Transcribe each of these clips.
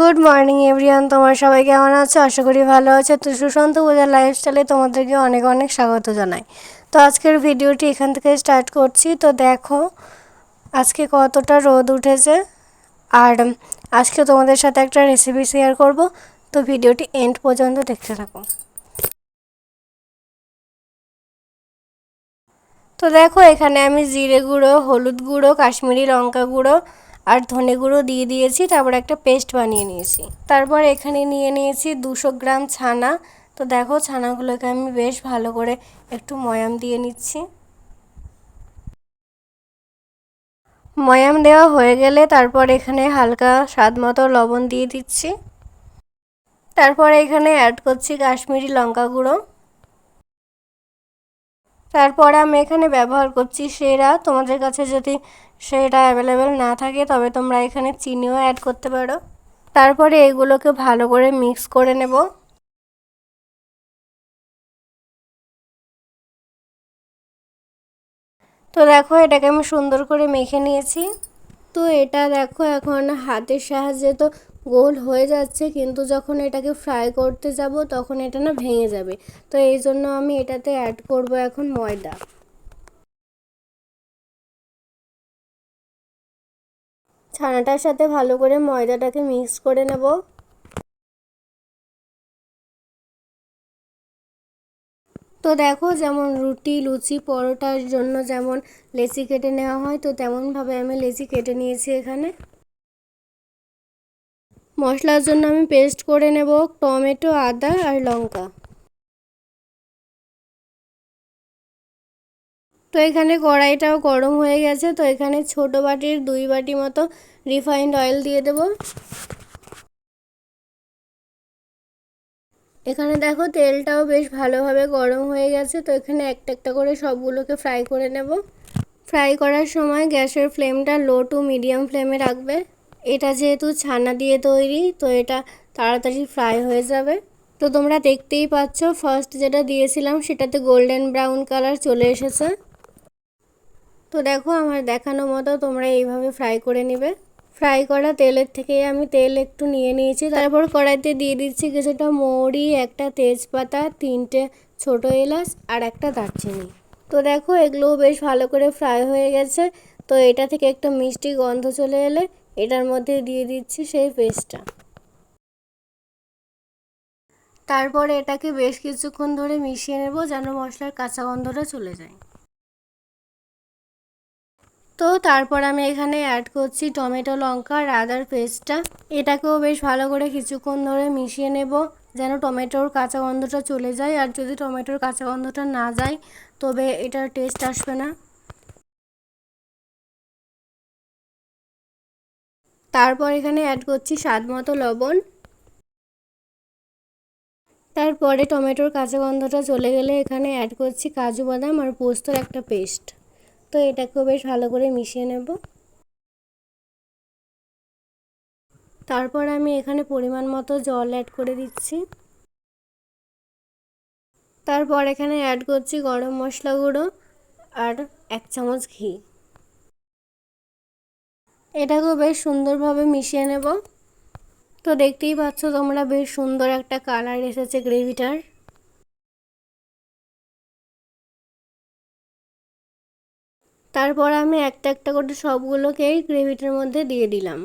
Good morning everyone তোমার সবাই কেমন আছো? আশা করি ভালো আছো। তো সুশান্ত পূজার লাইফস্টাইলে তোমাদেরকে অনেক অনেক স্বাগত জানাই। তো আজকের ভিডিওটি এখান থেকে স্টার্ট করছি। তো দেখো, আজকে কতটা রোদ উঠেছে। আর আজকে তোমাদের সাথে একটা রেসিপি শেয়ার করব। তো ভিডিওটি এন্ড পর্যন্ত দেখতে থাকো। তো দেখো, এখানে আমি জিরে গুঁড়ো, হলুদ গুঁড়ো, কাশ্মীরি লঙ্কা গুঁড়ো আর ধনে গুঁড়ো দিয়ে দিয়েছি, তারপর একটা পেস্ট বানিয়ে নিয়েছি। তারপর এখানে নিয়ে নিয়েছি দুশো গ্রাম ছানা। তো দেখো ছানাগুলোকে আমি বেশ ভালো করে একটু ময়াম দিয়ে নিচ্ছি। ময়াম দেওয়া হয়ে গেলে তারপর এখানে হালকা স্বাদ মতো লবণ দিয়ে দিচ্ছি। তারপর এখানে অ্যাড করছি কাশ্মীরি লঙ্কা গুঁড়ো। তারপরে আমি এখানে ব্যবহার করছি সেরা। তোমাদের কাছে যদি সেটা অ্যাভেলেবেল না থাকে, তবে তোমরা এখানে চিনিও অ্যাড করতে পারো। তারপরে এগুলোকে ভালো করে মিক্স করে নেব। তো দেখো, এটাকে আমি সুন্দর করে মেখে নিয়েছি। তো এটা দেখো এখন হাতের সাহায্যে তো গোল হয়ে যাচ্ছে, কিন্তু যখন এটাকে ফ্রাই করতে যাব, তখন এটা না ভেঙে যাবে। তো এই জন্য আমি এটাতে অ্যাড করব এখন ময়দা। ছানাটার সাথে ভালো করে ময়দাটাকে মিক্স করে নেব। তো দেখো যেমন রুটি, লুচি, পরোটার জন্য যেমন লেচি কেটে নেওয়া হয়, তো তেমনভাবে আমি লেচি কেটে নিয়েছি এখানে। মশলার জন্য আমি পেস্ট করে নেব টমেটো, আদা আর লঙ্কা। তো এখানে কড়াইটাও গরম হয়ে গেছে, তো এখানে ছোট বাটির দুই বাটি মতো রিফাইন্ড অয়েল দিয়ে দেব। এখানে দেখো তেলটাও বেশ ভালোভাবে গরম হয়ে গেছে, তো এখানে একটা একটা করে সবগুলোকে ফ্রাই করে নেব। ফ্রাই করার সময় গ্যাসের ফ্লেমটা লো টু মিডিয়াম ফ্লেমে রাখবে। এটা যেহেতু ছানা দিয়ে তৈরি, তো এটা তাড়াতাড়ি ফ্রাই হয়ে যাবে। তো তোমরা দেখতেই পাচ্ছ ফার্স্ট যেটা দিয়েছিলাম সেটাতে গোল্ডেন ব্রাউন কালার চলে এসেছে। তো দেখো, আমার দেখানো মতো তোমরা এইভাবে ফ্রাই করে নিবে। ফ্রাই করা তেলের থেকে আমি তেল একটু নিয়ে নিয়েছি। তারপর কড়াইতে দিয়ে দিচ্ছি কিছুটা মৌরি, একটা তেজপাতা, তিনটে ছোট এলাচ আর একটা দারচিনি। তো দেখো, এগুলোও বেশ ভালো করে ফ্রাই হয়ে গেছে। তো এটা থেকে একটা মিষ্টি গন্ধ চলে এলে এটার মধ্যে দিয়ে দিচ্ছি সেই পেস্টটা তারপরে এটাকে বেশ কিছুক্ষণ ধরে মিশিয়ে নেব যেন মশলার কাঁচা গন্ধটা চলে যায়। তো তারপর আমি এখানে অ্যাড করছি টমেটো লঙ্কা আর আদার পেস্টটা এটাকেও বেশ ভালো করে কিছুক্ষণ ধরে মিশিয়ে নেব যেন টমেটোর কাঁচা গন্ধটা চলে যায়। আর যদি টমেটোর কাঁচা গন্ধটা না যায়, তবে এটার টেস্ট আসবে না। তারপর এখানে অ্যাড করছি স্বাদ মতো লবণ। তারপরে টমেটোর কাঁচা গন্ধটা চলে গেলে এখানে অ্যাড করছি কাজু বাদাম আর পোস্তর একটা পেস্ট তো এটাকেও বেশ ভালো করে মিশিয়ে নেব। তারপর আমি এখানে পরিমাণ মতো জল অ্যাড করে দিচ্ছি। তারপর এখানে অ্যাড করছি গরম মশলা গুঁড়ো আর এক চামচ ঘি। এটাকেও বেশ সুন্দরভাবে মিশিয়ে নেব। তো দেখতেই পাচ্ছ তোমরা বেশ সুন্দর একটা কালার এসেছে গ্রেভিটার। তারপর আমি একটা একটা করে সবগুলোকেই গ্রেভিটার মধ্যে দিয়ে দিলাম।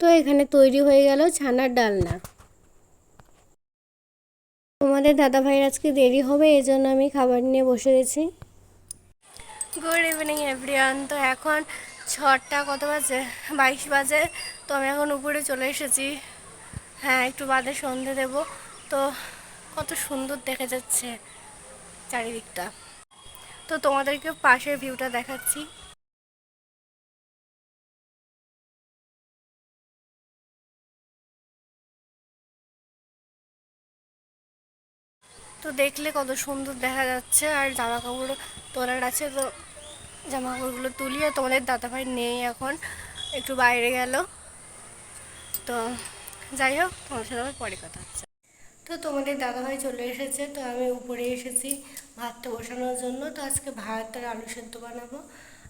তো এখানে তৈরি হয়ে গেল ছানার ডালনা। তোমাদের দাদা ভাইয়ের আজকে দেরি হবে, এই জন্য আমি খাবার নিয়ে বসে গেছি। গুড ইভিনিং এভরিওয়ান তো এখন ছটা কত বাজে? বাইশ বাজে। তো আমি এখন উপরে চলে এসেছি। হ্যাঁ একটু বাদে সন্ধে দেব। তো কত সুন্দর দেখা যাচ্ছে চারিদিকটা। তো তোমাদেরকে পাশের ভিউটা দেখাচ্ছি। তো দেখলে কত সুন্দর দেখা যাচ্ছে। আর জামা কাপড় তোলার আছে তো জামা কাপড়গুলো তুলি। আর তোমাদের দাদাভাই নেই এখন, একটু বাইরে গেল। তো যাই হোক, তোমার সাথে আমার পরে কথা হচ্ছে। তো তোমাদের দাদাভাই চলে এসেছে, তো আমি উপরে এসেছি ভাতটা বসানোর জন্য। তো আজকে ভাত আর আলু সেদ্ধ বানাবো।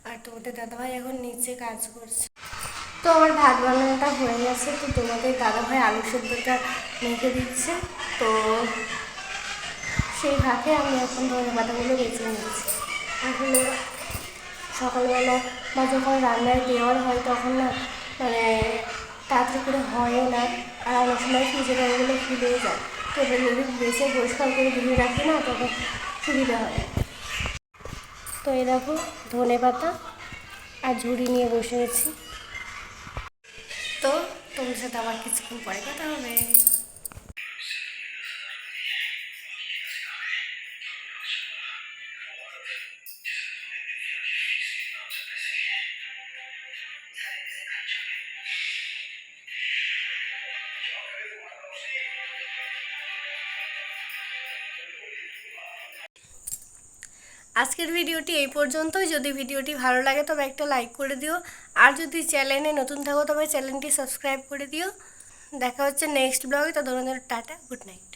আর তোমাদের দাদাভাই এখন নিচে কাজ করছে। তো আমার ভাত বানানোটা হয়ে গেছে। তো তোমাদের দাদাভাই আলু সেদ্ধটা মেখে দিচ্ছে। তো সেই ভাতে আমি এখন ধনে পাতাগুলো বেছে নিচ্ছি। আসলে সকালবেলা বা যখন রান্নায় দেওয়ার হয় তখন না মানে তাড়াতাড়ি করে হয় না, আর অনেক সময় ফ্রিজের ওগুলো ফুলেও যায়। তো এটা যদি বেছে পরিষ্কার করে ধুয়ে রাখি না তখন সুবিধা হয় তো এই দেখো ধনে পাতা আর ঝুড়ি নিয়ে বসে গেছি তো তোমার সাথে আবার কিছুক্ষণ পরে কথা হবে। আজকের ভিডিওটি এই পর্যন্তই। যদি ভিডিওটি ভালো লাগে, তবে একটা লাইক করে দিও। আর যদি চ্যানেলে নতুন থাকো, তবে চ্যানেলটি সাবস্ক্রাইব করে দিও। দেখা হচ্ছে নেক্সট ব্লগে তো ধরনের টাটা গুড নাইট